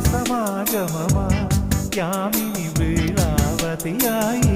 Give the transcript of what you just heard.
സമാഗമമാ. Yamini വേളാവതിയായി.